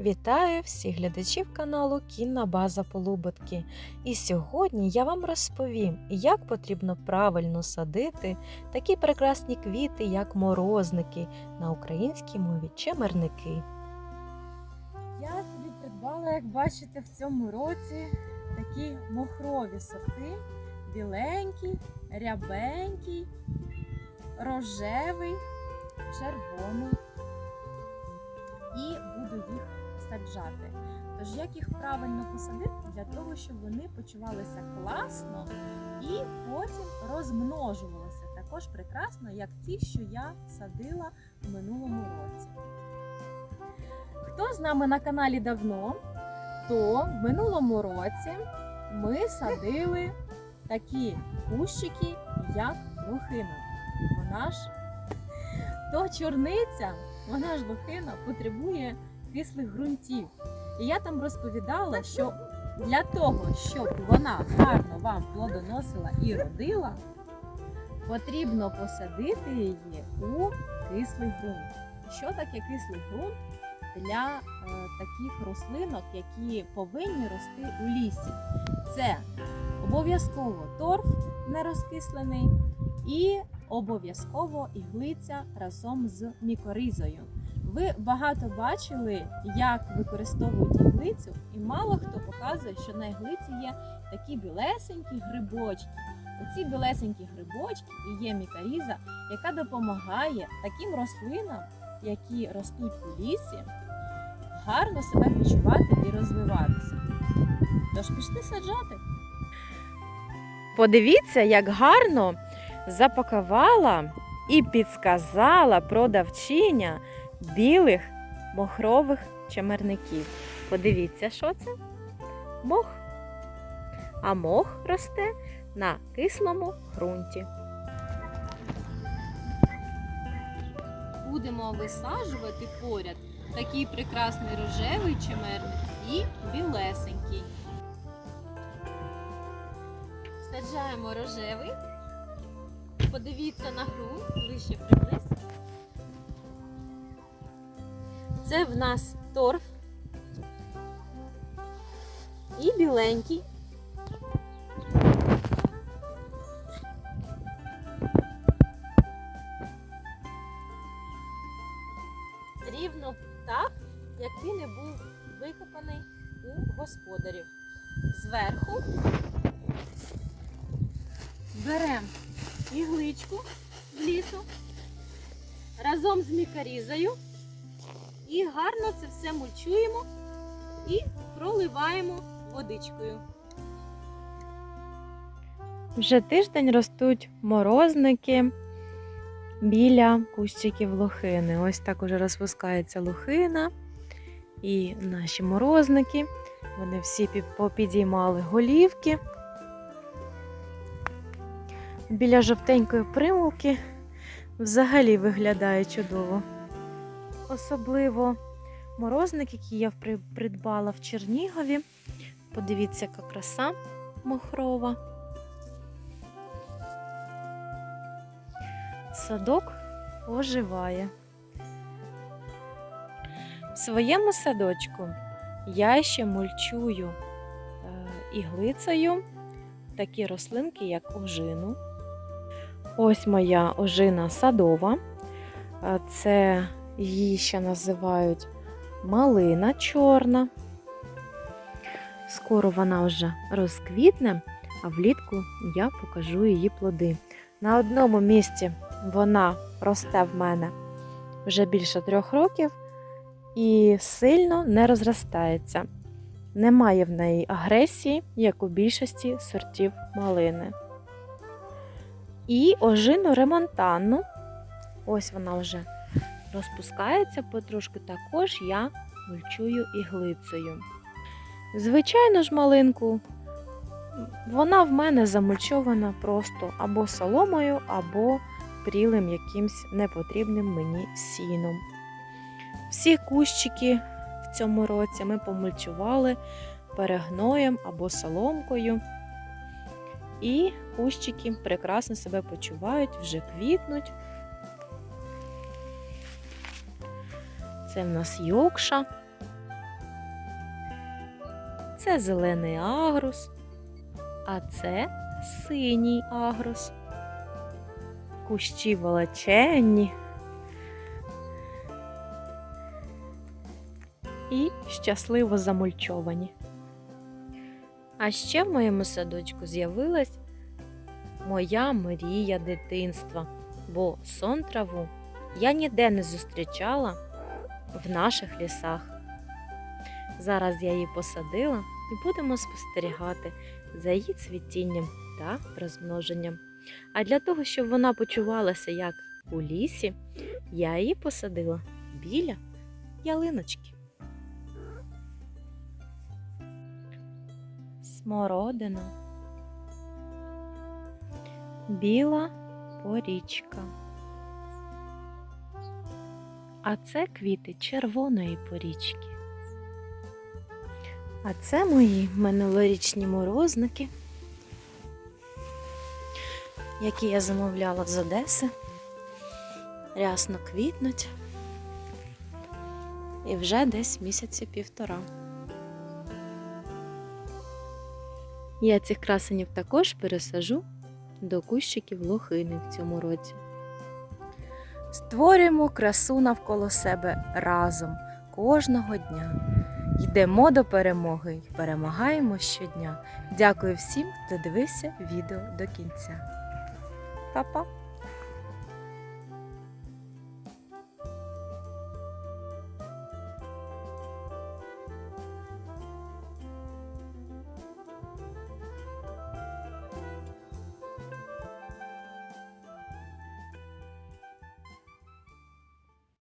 Вітаю всіх глядачів каналу Кінна База Полуботки. І сьогодні я вам розповім, як потрібно правильно садити такі прекрасні квіти, як морозники, на українській мові чемерники. Я собі придбала, як бачите, в цьому році такі мохрові сорти. Біленький, рябенький, рожевий, червоний. І буду їх саджати. Тож, як їх правильно посадити для того, щоб вони почувалися класно і потім розмножувалися також прекрасно, як ті, що я садила в минулому році. Хто з нами на каналі давно, то в минулому році ми садили такі кущики, як лохина. Вона ж то чорниця, вона ж лохина потребує кислих ґрунтів. І я там розповідала, що для того, щоб вона гарно вам плодоносила і родила, потрібно посадити її у кислий ґрунт. Що таке кислий ґрунт? для е, таких рослинок, які повинні рости у лісі. Це обов'язково торф нерозкислений і обов'язково іглиця разом з мікоризою. Ви багато бачили, як використовують іглицю, і мало хто показує, що на іглиці є такі білесенькі грибочки. Оці білесенькі грибочки і є мікоріза, яка допомагає таким рослинам, які ростуть у лісі, гарно себе почувати і розвиватися. Тож пішли саджати. Подивіться, як гарно запакувала і підсказала продавчиня білих мохрових чемерників. Подивіться, що це? Мох. А мох росте на кислому ґрунті. Будемо висаджувати поряд такий прекрасний рожевий чемерник і білесенький. Саджаємо рожевий. Подивіться на ґрунт, ближче приблизь. Це в нас торф і біленький. Рівно так, як він і був викопаний у господарів. Зверху беремо ігличку з лісу разом з мікарізою і гарно це все мульчуємо і проливаємо водичкою. Вже тиждень ростуть морозники біля кущиків лохини. Ось так уже розпускається лохина і наші морозники. Вони всі попідіймали голівки. Біля жовтенької примулки взагалі виглядає чудово. Особливо морозник, який я придбала в Чернігові. Подивіться, яка краса мохрова. Садок оживає. В своєму садочку я ще мульчую е, іглицею такі рослинки, як ожину. Ось моя ожина садова. Е, Це її ще називають малина чорна. Скоро вона вже розквітне, а влітку я покажу її плоди. На одному місці вона росте в мене вже більше трьох років і сильно не розростається. Немає в неї агресії, як у більшості сортів малини. І ожину ремонтанну, ось вона вже розпускається потрошки, також я мульчую іглицею. Звичайно ж, малинку вона в мене замульчована просто або соломою, або прілим якимсь непотрібним мені сіном. Всі кущики в цьому році ми помульчували перегноєм або соломкою. І кущики прекрасно себе почувають, вже квітнуть. Це в нас йокша. Це зелений агрус, а це синій агрус. Кущі величенні. І щасливо замульчовані. А ще в моєму садочку з'явилась моя мрія дитинства, бо сон траву я ніде не зустрічала в наших лісах. Зараз я її посадила і будемо спостерігати за її цвітінням та розмноженням. А для того, щоб вона почувалася як у лісі, я її посадила біля ялиночки. Смородина. Біла порічка. А це квіти червоної порічки. А це мої минулорічні морозники, які я замовляла з Одеси. Рясно квітнуть. І вже десь місяці півтора. Я цих красенів також пересажу до кущиків лохини в цьому році. Створюємо красу навколо себе разом кожного дня. Йдемо до перемоги і перемагаємо щодня. Дякую всім, хто дивився відео до кінця. Па-па!